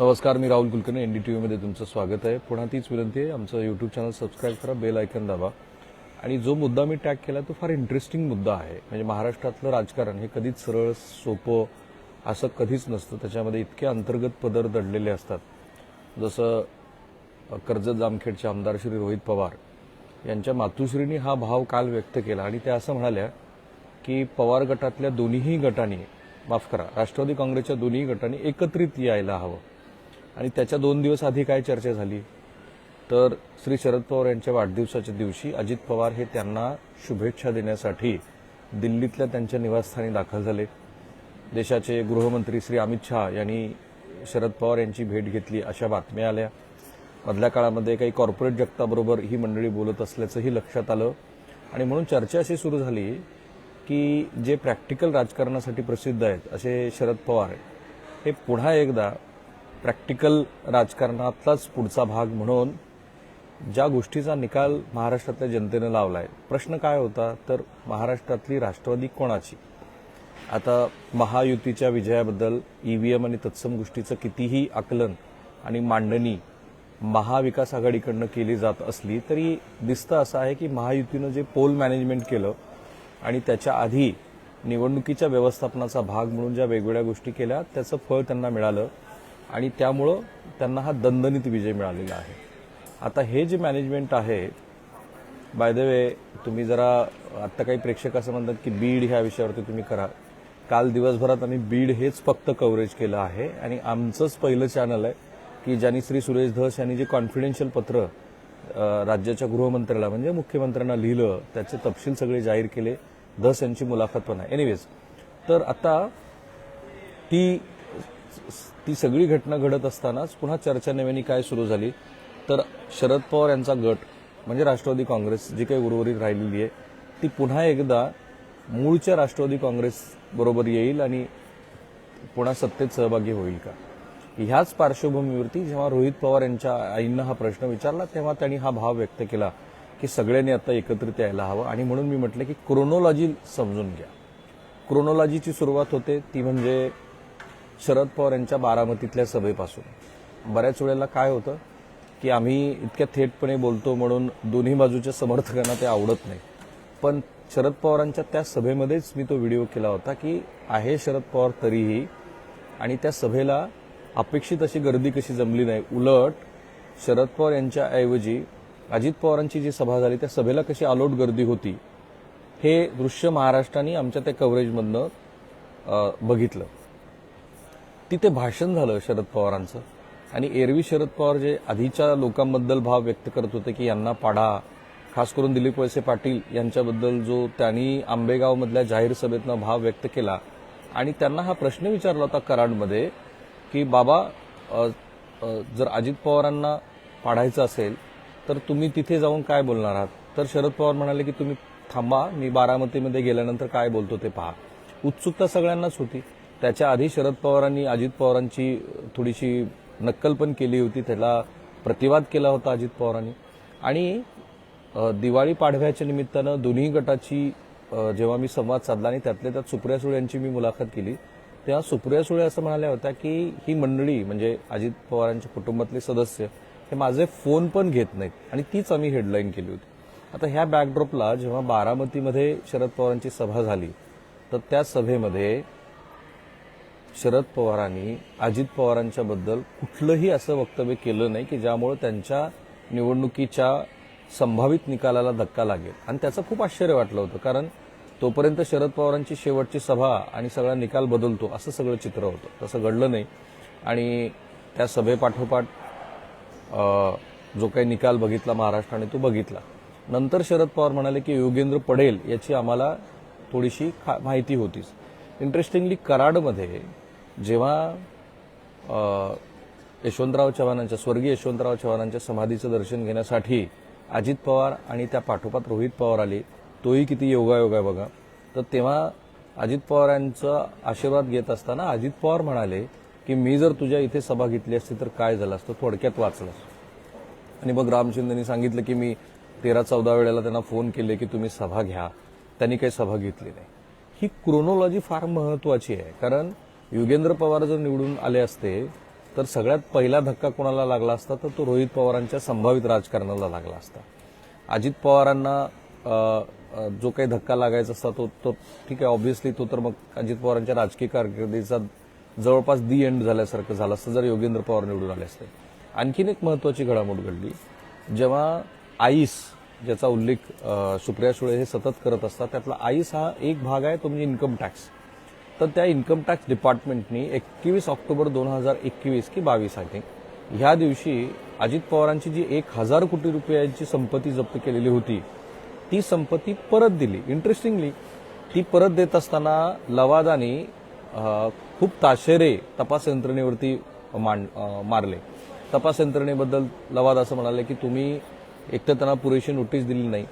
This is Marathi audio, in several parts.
नमस्कार मी Rahul Kulkarni N D T व्हीमध्ये तुमचं स्वागत आहे. पुन्हा तीच विनंती आहे आमचं यूट्यूब चॅनल सबस्क्राईब करा बेल आयकन दाबा. आणि जो मुद्दा मी टॅग केला तो फार इंटरेस्टिंग मुद्दा आहे. म्हणजे महाराष्ट्रातलं राजकारण हे कधीच सरळ सोपं असं कधीच नसतं. त्याच्यामध्ये इतके अंतर्गत पदर दडलेले असतात. जसं कर्जत जामखेडचे आमदार श्री रोहित पवार यांच्या मातुश्रींनी हा भाव काल व्यक्त केला. आणि त्या असं म्हणाल्या की पवार गटातल्या दोन्हीही गटांनी माफ करा राष्ट्रवादी काँग्रेसच्या दोन्ही गटांनी एकत्रित यायला हवं. आणि त्याच्या दोन दिवस आधी काय चर्चा झाली? तर श्री शरद पवार यांच्या वाढदिवसाच्या दिवशी अजित पवार हे त्यांना शुभेच्छा देण्यासाठी दिल्लीतल्या त्यांच्या निवासस्थानी दाखल झाले. देशाचे गृहमंत्री श्री अमित शहा यांनी शरद पवार यांची भेट घेतली अशा बातम्या आल्या. मधल्या काळामध्ये काही कॉर्पोरेट जगताबरोबर ही मंडळी बोलत असल्याचंही लक्षात आलं. आणि म्हणून चर्चा अशी सुरू झाली की जे प्रॅक्टिकल राजकारणासाठी प्रसिद्ध आहेत असे शरद पवार हे पुन्हा एकदा प्रॅक्टिकल राजकारणातलाच पुढचा भाग म्हणून ज्या गोष्टीचा निकाल महाराष्ट्रातल्या जनतेनं लावला आहे प्रश्न काय होता? तर महाराष्ट्रातली राष्ट्रवादी कोणाची? आता महायुतीच्या विजयाबद्दल ईव्हीएम आणि तत्सम गोष्टीचं कितीही आकलन आणि मांडणी महाविकास आघाडीकडनं केली जात असली तरी दिसतं असं आहे की महायुतीनं जे पोल मॅनेजमेंट केलं आणि त्याच्या आधी निवडणुकीच्या व्यवस्थापनाचा भाग म्हणून ज्या वेगवेगळ्या गोष्टी केल्या त्याचं फळ त्यांना मिळालं. आणि त्यामुळं त्यांना हा दणदणीत विजय मिळालेला आहे. आता हे जे मॅनेजमेंट आहे बाय द वे तुम्ही जरा आत्ता काही प्रेक्षक असं म्हणतात की बीड ह्या विषयावरती तुम्ही करा. काल दिवसभरात आम्ही बीड हेच फक्त कव्हरेज केलं आहे आणि आमचंच पहिलं चॅनल आहे की ज्यांनी श्री सुरेश धस यांनी जे कॉन्फिडेन्शियल पत्र राज्याच्या गृहमंत्र्याला म्हणजे मुख्यमंत्र्यांना लिहिलं त्याचे तपशील सगळे जाहीर केले. धस यांची मुलाखत पण आहे. एनिवेज तर आता ती ती सगळी घटना घडत असतानाच पुन्हा चर्चा नव्याने काय सुरू झाली? तर शरद पवार यांचा गट म्हणजे राष्ट्रवादी काँग्रेस जी काही उर्वरित राहिलेली आहे ती पुन्हा एकदा मूळच्या राष्ट्रवादी काँग्रेस बरोबर येईल आणि पुन्हा सत्तेत सहभागी होईल का? ह्याच पार्श्वभूमीवरती जेव्हा रोहित पवार यांच्या आईंना हा प्रश्न विचारला तेव्हा त्यांनी हा भाव व्यक्त केला की सगळ्यांनी आता एकत्रित यायला हवं आणि म्हणून मी म्हटलं की क्रोनोलॉजी समजून घ्या. क्रोनोलॉजीची सुरुवात होते ती म्हणजे शरद पवार यांच्या बारामतीतल्या सभेपासून. बऱ्याच वेळेला काय होतं की आम्ही इतक्या थेटपणे बोलतो म्हणून दोन्ही बाजूच्या समर्थकांना ते आवडत नाही. पण शरद पवारांच्या त्या सभेमध्येच मी तो व्हिडिओ केला होता की आहे शरद पवार तरीही आणि त्या सभेला अपेक्षित अशी गर्दी कशी जमली नाही उलट शरद पवार यांच्या ऐवजी अजित पवारांची जी सभा झाली त्या सभेला कशी आलोट गर्दी होती हे दृश्य महाराष्ट्राने आमच्या त्या कव्हरेजमधनं बघितलं. तिथे भाषण झालं शरद पवारांचं. आणि एरवी शरद पवार जे आधीच्या लोकांबद्दल भाव व्यक्त करत होते की यांना पाडा खास करून दिलीप वळसे पाटील यांच्याबद्दल जो त्यांनी आंबेगावमधल्या जाहीर सभेतनं भाव व्यक्त केला. आणि त्यांना हा प्रश्न विचारला होता कराडमध्ये की बाबा जर अजित पवारांना पाडायचं असेल तर तुम्ही तिथे जाऊन काय बोलणार आहात? तर शरद पवार म्हणाले की तुम्ही थांबा मी बारामतीमध्ये गेल्यानंतर काय बोलतो ते पहा. उत्सुकता सगळ्यांनाच होती. त्याच्या आधी शरद पवारांनी अजित पवारांची थोडीशी नक्कल पण केली होती. त्याला प्रतिवाद केला होता अजित पवारांनी. आणि दिवाळी पाडव्याच्या निमित्तानं दोन्ही गटाची जेव्हा मी संवाद साधला आणि त्यातल्या त्यात सुप्रिया सुळे यांची मी मुलाखत केली तेव्हा सुप्रिया सुळे असं म्हणाल्या होत्या की ही मंडळी म्हणजे अजित पवारांच्या कुटुंबातले सदस्य हे माझे फोन पण घेत नाहीत आणि तीच आम्ही हेडलाईन केली होती. आता ह्या बॅकड्रॉपला जेव्हा बारामतीमध्ये शरद पवारांची सभा झाली तर त्या सभेमध्ये शरद पवारांनी अजित पवारांच्या बद्दल कुठलंही असं वक्तव्य केलं नाही की ज्यामुळे त्यांच्या निवडणुकीच्या संभावित निकालाला धक्का लागेल. आणि त्याचं खूप आश्चर्य वाटलं होतं कारण तोपर्यंत शरद पवारांची शेवटची सभा आणि सगळा निकाल बदलतो असं सगळं चित्र होतं. तसं घडलं नाही. आणि त्या सभेपाठोपाठ जो काही निकाल बघितला महाराष्ट्राने तो बघितला. नंतर शरद पवार म्हणाले की योगेंद्र पडेल याची आम्हाला थोडीशी खा- माहिती होतीच. इंटरेस्टिंगली कराडमध्ये जेव्हा यशवंतराव चव्हाणांच्या स्वर्गीय यशवंतराव चव्हाणांच्या समाधीचं दर्शन घेण्यासाठी अजित पवार आणि त्या पाठोपाठ रोहित पवार आले तोही किती योगायोग आहे बघा. तर तेव्हा अजित पवारांचा आशीर्वाद घेत असताना अजित पवार म्हणाले की मी जर तुझ्या इथे सभा घेतली असती तर काय झालं असतं? थोडक्यात वाचलं आणि मग रामचंद्रनी सांगितलं की मी तेरा चौदा वेळेला त्यांना फोन केले की तुम्ही सभा घ्या. त्यांनी काही सभा घेतली नाही. ही क्रोनोलॉजी फार महत्वाची आहे. कारण युगेंद्र पवार जर निवडून आले असते तर सगळ्यात पहिला धक्का कोणाला लागला असता तर तो रोहित पवारांच्या संभावित राजकारणाला लागला असता. अजित पवारांना जो काही धक्का लागायचा असता तो तो ठीक आहे ऑब्व्हियसली तो तर मग अजित पवारांच्या राजकीय कारकिर्दीचा जवळपास दी एंड झाल्यासारखं झालं असतं जर योगेंद्र पवार निवडून आले असते. आणखीन एक महत्वाची घडामोड घडली जेव्हा आईस ज्याचा उल्लेख सुप्रिया सुळे हे सतत करत असतात त्यातला आईस हा एक भाग आहे तो म्हणजे इन्कम टॅक्स तर त्या इन्कम टॅक्स डिपार्टमेंटनी एकवीस ऑक्टोबर दोन हजार एकवीस की बावीस आय थिंक ह्या दिवशी अजित पवारांची जी एक हजार कोटी रुपयांची संपत्ती जप्त केलेली होती ती संपत्ती परत दिली. इंटरेस्टिंगली ती परत देत असताना लवादानी खूप ताशेरे तपास यंत्रणेवरती मांड मारले. तपास यंत्रणेबद्दल लवाद असं म्हणाले की तुम्ही एकतर त्यांना पुरेशी नोटीस दिली नाही.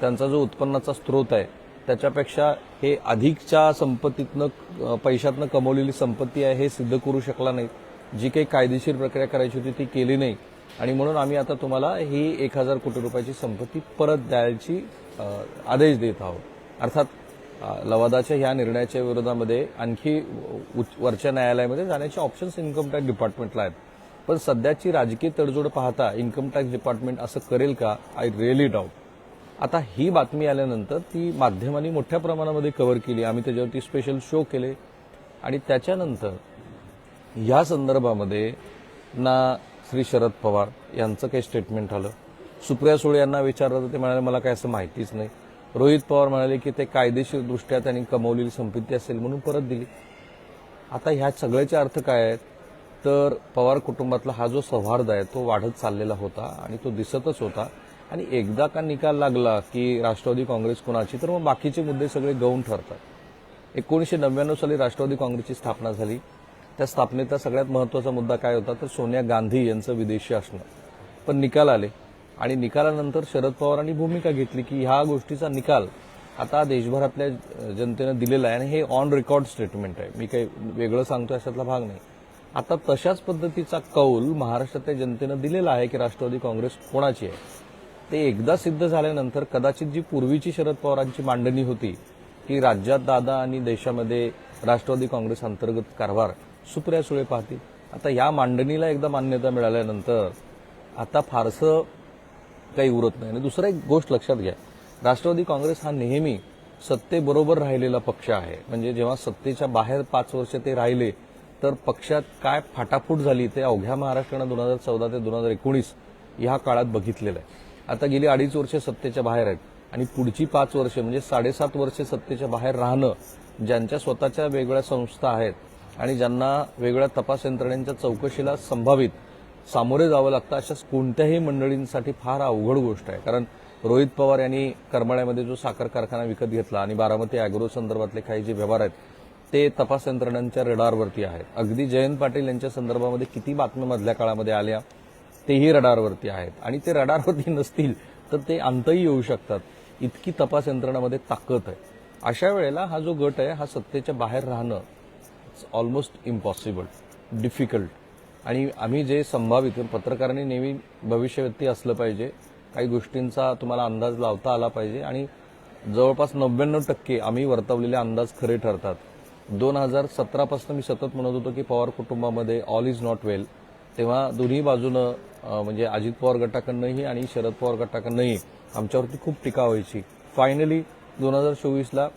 त्यांचा जो उत्पन्नाचा स्रोत आहे त्याच्यापेक्षा हे अधिकच्या संपत्तीतनं पैशातनं कमवलेली संपत्ती आहे हे सिद्ध करू शकला नाही. जी काही कायदेशीर प्रक्रिया करायची होती ती केली नाही. आणि म्हणून आम्ही आता तुम्हाला ही एक हजार कोटी रुपयाची संपत्ती परत द्यायची आदेश देत आहोत. अर्थात लवादाच्या ह्या निर्णयाच्या विरोधामध्ये आणखी उच्च- वरच्या न्यायालयामध्ये जाण्याचे ऑप्शन्स इन्कम टॅक्स डिपार्टमेंटला आहेत. पण सध्याची राजकीय तडजोड पाहता इन्कम टॅक्स डिपार्टमेंट असं करेल का? आय रिअली डाऊट आता ही बातमी आल्यानंतर ती माध्यमांनी मोठ्या प्रमाणामध्ये कव्हर केली. आम्ही त्याच्यावरती स्पेशल शो केले. आणि त्याच्यानंतर या संदर्भामध्ये ना श्री शरद पवार यांचं काही स्टेटमेंट आलं. सुप्रिया सुळे यांना विचारलं तर ते म्हणाले मला काय असं माहितीच नाही. रोहित पवार म्हणाले की ते कायदेशीरदृष्ट्या त्यांनी कमवलेली संपत्ती असेल म्हणून परत दिली. आता ह्या सगळ्याचे अर्थ काय आहेत? तर पवार कुटुंबातला हा जो सौहार्द आहे तो वाढत चाललेला होता आणि तो दिसतच होता. आणि एकदा का निकाल लागला की राष्ट्रवादी काँग्रेस कोणाची तर मग बाकीचे मुद्दे सगळे गौण ठरतात. एकोणीसशे नव्याण्णव साली राष्ट्रवादी काँग्रेसची स्थापना झाली. त्या स्थापनेचा सगळ्यात महत्त्वाचा मुद्दा काय होता तर सोनिया गांधी यांचं विदेशी असणं पण निकाल आले. आणि निकालानंतर शरद पवारांनी भूमिका घेतली की ह्या गोष्टीचा निकाल आता देशभरातल्या जनतेनं दिलेला आहे आणि हे ऑन रेकॉर्ड स्टेटमेंट आहे. मी काही वेगळं सांगतो अशातला भाग नाही. आता तशाच पद्धतीचा कौल महाराष्ट्रातल्या जनतेनं दिलेला आहे की राष्ट्रवादी काँग्रेस कोणाची आहे. ते एकदा सिद्ध झाल्यानंतर कदाचित जी पूर्वीची शरद पवारांची मांडणी होती की राज्यात दादा आणि देशामध्ये राष्ट्रवादी काँग्रेस अंतर्गत कारभार सुप्रिया सुळे पाहतील. आता या मांडणीला एकदा मान्यता मिळाल्यानंतर आता फारसं काही उरत नाही. आणि दुसरं एक गोष्ट लक्षात घ्या. राष्ट्रवादी काँग्रेस हा नेहमी सत्तेबरोबर राहिलेला पक्ष आहे. म्हणजे जेव्हा सत्तेच्या बाहेर पाच वर्ष ते राहिले तर पक्षात काय फाटाफूट झाली ते अवघ्या महाराष्ट्रानं दोन हजार चौदा ते दोन हजार एकोणीस ह्या काळात बघितलेलं आहे. आता गेली अडीच वर्ष सत्तेच्या बाहेर आहेत. आणि पुढची पाच वर्ष म्हणजे साडेसात वर्ष सत्तेच्या बाहेर राहणं ज्यांच्या स्वतःच्या वेगळ्या संस्था आहेत आणि ज्यांना वेगळ्या तपास यंत्रणेच्या चौकशीला संभावित सामोरे जावं लागतं अशा कोणत्याही मंडळींसाठी फार अवघड गोष्ट आहे. कारण रोहित पवार यांनी करमाळ्यामध्ये जो साखर कारखाना विकत घेतला आणि बारामती अॅग्रो संदर्भातले काही जे व्यवहार आहेत ते तपास यंत्रणांच्या रडारवरती आहेत. अगदी जयंत पाटील यांच्या संदर्भामध्ये किती बातम्या मधल्या काळामध्ये आल्या? तेही रडारवरती आहेत. आणि ते रडारवरती नसतील तर ते अंतही येऊ शकतात. इतकी तपास यंत्रणामध्ये ताकद आहे. अशा वेळेला हा जो गट आहे हा सत्तेच्या बाहेर राहणं ऑलमोस्ट इम्पॉसिबल डिफिकल्ट आणि आम्ही जे संभावित पत्रकारांनी नेहमी भविष्यव्यक्ती असलं पाहिजे काही गोष्टींचा तुम्हाला अंदाज लावता आला पाहिजे. आणि जवळपास नव्याण्णव टक्के आम्ही वर्तवलेले अंदाज खरे ठरतात. दोन हजार सतरापासून मी सतत म्हणत होतो की पवार कुटुंबामध्ये ऑल इज नॉट वेल तेव्हा दोन्ही बाजूनं म्हणजे अजित पवार गटाकडनंही आणि शरद पवार गटाकडनंही आमच्यावरती खूप टीका व्हायची. फायनली दोन हजार चोवीसला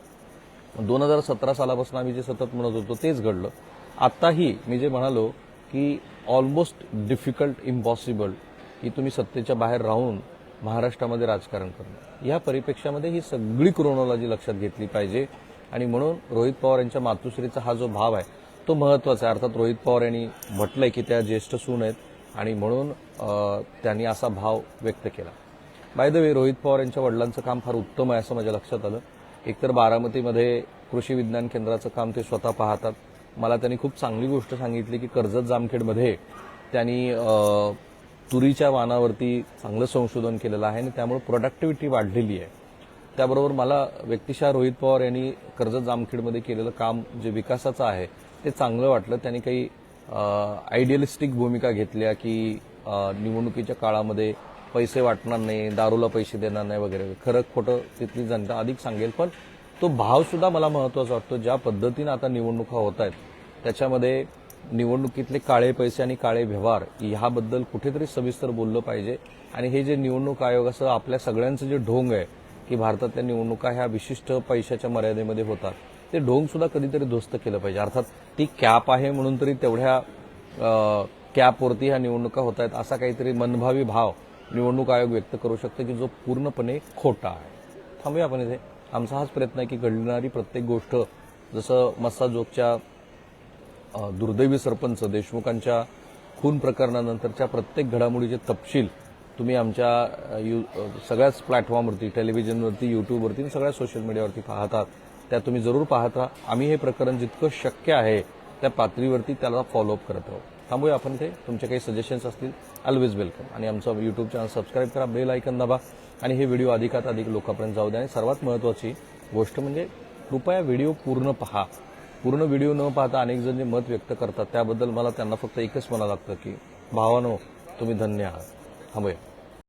दोन हजार सतरा सालापासून आम्ही जे सतत म्हणत होतो तेच घडलं. आत्ताही मी जे म्हणालो की ऑलमोस्ट डिफिकल्ट इम्पॉसिबल की तुम्ही सत्तेच्या बाहेर राहून महाराष्ट्रामध्ये राजकारण करणं. या परिप्रेक्षामध्ये ही सगळी क्रोनॉलॉजी लक्षात घेतली पाहिजे आणि म्हणून रोहित पवार यांच्या मातुश्रीचा हा जो भाव आहे तो महत्त्वाचा आहे. अर्थात रोहित पवार यांनी म्हटलंय की त्या ज्येष्ठ सून आहेत आणि म्हणून त्यांनी असा भाव व्यक्त केला. By the way Rohit Pawar यांच्या वडिलांचं काम फार उत्तम आहे असं माझ्या लक्षात आलं. एकतर बारामतीमध्ये कृषी विज्ञान केंद्राचं काम ते स्वतः पाहतात. मला त्यांनी खूप चांगली गोष्ट सांगितली की कर्जत जामखेडमध्ये त्यांनी तुरीच्या वानावरती चांगलं संशोधन केलेलं आहे आणि त्यामुळे प्रोडक्टिव्हिटी वाढलेली आहे. त्याबरोबर मला व्यक्तिशः रोहित पवार यांनी कर्जत जामखेडमध्ये केलेलं काम जे विकासाचं आहे ते चांगलं वाटलं. त्यांनी काही आयडियलिस्टिक भूमिका घेतल्या की निवडणुकीच्या काळामध्ये पैसे वाटणार नाही दारूला पैसे देणार नाही वगैरे. खरं खोटं तिथली जनता अधिक सांगेल पण तो भाव सुद्धा मला महत्त्वाचा वाटतो. ज्या पद्धतीनं आता निवडणुका होत आहेत त्याच्यामध्ये निवडणुकीतले काळे पैसे आणि काळे व्यवहार ह्याबद्दल कुठेतरी सविस्तर बोललं पाहिजे. आणि हे जे निवडणूक आयोगाचं आपल्या सगळ्यांचं जे ढोंग आहे की भारतातल्या निवडणुका ह्या विशिष्ट पैशाच्या मर्यादेमध्ये होतात. ते ढोंग सुद्धा कधीतरी ध्वस्त केलं पाहिजे. अर्थात ती कॅप आहे म्हणून तरी तेवढ्या कॅपवरती ह्या निवडणुका होत आहेत असा काहीतरी मनभावी भाव निवडणूक आयोग व्यक्त करू शकतो की जो पूर्णपणे खोटा आहे. थांबूया आपण इथे. आमचा हाच प्रयत्न आहे की घडणारी प्रत्येक गोष्ट जसं मस्सा जोगच्या दुर्दैवी सरपंच देशमुखांच्या खून प्रकरणानंतरच्या प्रत्येक घडामोडीचे तपशील तुम्ही आमच्या यू सगळ्याच प्लॅटफॉर्मवरती टेलिव्हिजनवरती युट्यूबवरती सगळ्या सोशल मीडियावरती पाहतात. त्या तुम्ही जरूर पाहत राहा. आम्ही हे प्रकरण जितकं शक्य आहे त्या पातळीवरती त्याला फॉलोअप करत आहोत. थांबूया आपण ते तुमचे काही सजेशन्स असतील ऑलवेज वेलकम आणि आमचं युट्यूब चॅनल सबस्क्राईब करा बेल ऐकन दाबा. आणि हे व्हिडिओ अधिकात अधिक लोकांपर्यंत जाऊ द्या. आणि सर्वात महत्त्वाची गोष्ट म्हणजे कृपया व्हिडिओ पूर्ण पहा. पूर्ण व्हिडिओ न पाहता अनेक जण जे मत व्यक्त करतात त्याबद्दल मला त्यांना फक्त एकच म्हणावं लागतं की भावानो तुम्ही धन्य आहात. थांबूया.